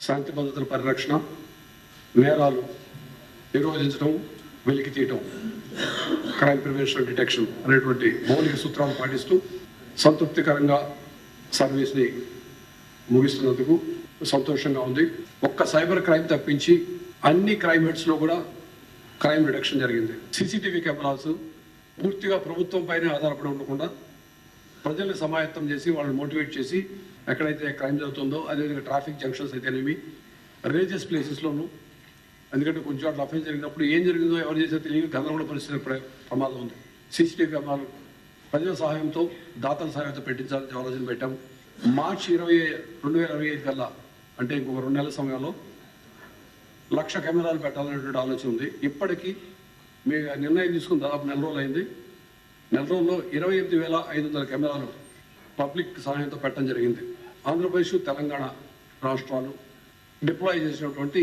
శాంతి భద్రతల పరిరక్షణ నేరాలు నిరోధించడం వెలికి తీయటం క్రైమ్ ప్రివెన్షన్ డిటెక్షన్ అనేటువంటి మౌలిక సూత్రాలు పాటిస్తూ సంతృప్తికరంగా సర్వీస్ని ముగిస్తున్నందుకు సంతోషంగా ఉంది. ఒక్క సైబర్ క్రైమ్ తప్పించి అన్ని క్రైమ్ హెడ్స్లో కూడా క్రైమ్ రిడక్షన్ జరిగింది. సీసీటీవీ కెమెరాస్ పూర్తిగా ప్రభుత్వం పైన ఆధారపడి ఉండకుండా ప్రజల్ని సమాయత్తం చేసి వాళ్ళని మోటివేట్ చేసి ఎక్కడైతే క్రైమ్ జరుగుతుందో అదేవిధంగా ట్రాఫిక్ జంక్షన్స్ అయితేనేమి రిలీజియస్ ప్లేసెస్లోనూ ఎందుకంటే కొంచెం అట్లా అఫెన్స్ జరిగినప్పుడు ఏం జరిగిందో ఎవరు చేసే తెలియదు గందరగోళ పరిస్థితి ప్రమాదం ఉంది. సీసీటీవీ కెమెరాలు ప్రజల సహాయంతో దాతల సహాయంతో పెట్టించాలని ఆలోచన పెట్టాం. మార్చి ఇరవై రెండు వేల ఇరవై ఐదు కల్లా అంటే ఇంకొక రెండు నెలల సమయంలో లక్ష కెమెరాలు పెట్టాలనేటువంటి ఆలోచన ఉంది. ఇప్పటికీ మీ నిర్ణయం తీసుకుని దాదాపు నెల రోజులు అయింది నెల రోజుల్లో ఇరవై ఎనిమిది వేల ఐదు వందల కెమెరాలు పబ్లిక్ సహాయంతో పెట్టడం జరిగింది. ఆంధ్రప్రదేశ్ తెలంగాణ రాష్ట్రాలు డిప్లాయ్ చేసినటువంటి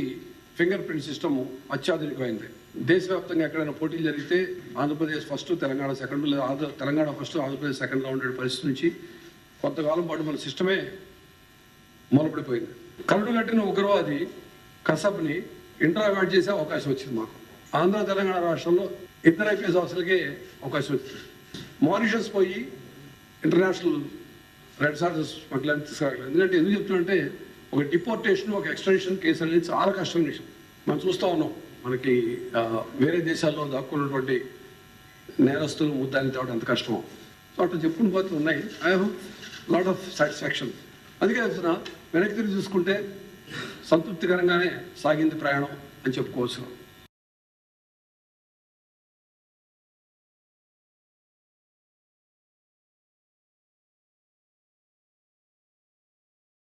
ఫింగర్ ప్రింట్ సిస్టమ్ అత్యాధునికమైంది. దేశవ్యాప్తంగా ఎక్కడైనా పోటీలు జరిగితే ఆంధ్రప్రదేశ్ ఫస్ట్ తెలంగాణ సెకండ్ లేదా ఆంధ్ర తెలంగాణ ఫస్ట్ ఆంధ్రప్రదేశ్ సెకండ్లో ఉండే పరిస్థితి నుంచి కొంతకాలం పాటు మన సిస్టమే మొలపడిపోయింది కరుడు కట్టిన ఉగ్రవాది కసబ్ని ఇంటరాగేట్ చేసే అవకాశం వచ్చింది మాకు. ఆంధ్ర తెలంగాణ రాష్ట్రంలో ఇద్దరు ఐపీఎస్ ఆఫీసులకే అవకాశం వచ్చింది. మారిషస్ పోయి ఇంటర్నేషనల్ రెడ్ సార్జెస్ స్మగ్లాన్ని తీసుకురాగలేదు ఎందుకంటే ఎందుకు చెప్తున్నంటే ఒక డిపోర్టేషన్ ఒక ఎక్స్టెన్షన్ కేసు అనేది చాలా కష్టమైన విషయం మనం చూస్తూ ఉన్నాం. మనకి వేరే దేశాల్లో దాక్కున్నటువంటి నేరస్తులు ముద్దాన్ని తేవడం ఎంత కష్టమో. సో అట్లా చెప్పుకుని పోతే ఉన్నాయి. I have lot of satisfaction అందుకే చెప్తున్నా వెనక్కి తిరిగి చూసుకుంటే సంతృప్తికరంగానే సాగింది ప్రయాణం అని చెప్పుకోవచ్చు.